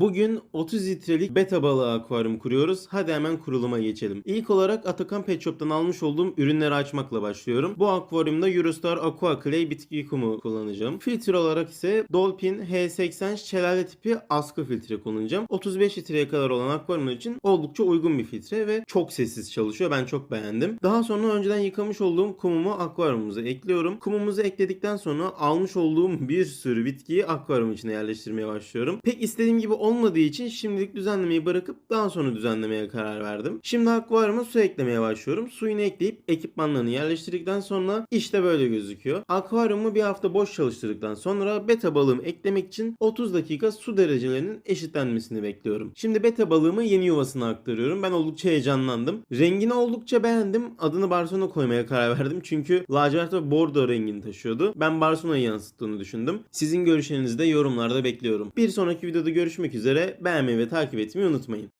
Bugün 30 litrelik beta balığı akvaryum kuruyoruz. Hadi hemen kuruluma geçelim. İlk olarak Atakan Pet Shop'tan almış olduğum ürünleri açmakla başlıyorum. Bu akvaryumda Eurostar Aqua Clay bitki kumu kullanacağım. Filtre olarak ise Dolphin H80 şelale tipi askı filtre kullanacağım. 35 litreye kadar olan akvaryumlar için oldukça uygun bir filtre ve çok sessiz çalışıyor. Ben çok beğendim. Daha sonra önceden yıkamış olduğum kumumu akvaryumumuza ekliyorum. Kumumuzu ekledikten sonra almış olduğum bir sürü bitkiyi akvaryum içine yerleştirmeye başlıyorum. Pek istediğim gibi olmadığı için şimdilik düzenlemeyi bırakıp daha sonra düzenlemeye karar verdim. Şimdi akvaryuma su eklemeye başlıyorum. Suyunu ekleyip ekipmanlarını yerleştirdikten sonra işte böyle gözüküyor. Akvaryumu bir hafta boş çalıştırdıktan sonra beta balığımı eklemek için 30 dakika su derecelerinin eşitlenmesini bekliyorum. Şimdi beta balığımı yeni yuvasına aktarıyorum. Ben oldukça heyecanlandım. Rengini oldukça beğendim. Adını Barcelona koymaya karar verdim. Çünkü lacivert ve bordo rengini taşıyordu. Ben Barcelona'yı yansıttığını düşündüm. Sizin görüşlerinizi de yorumlarda bekliyorum. Bir sonraki videoda görüşmek üzere. Beğenmeyi ve takip etmeyi unutmayın.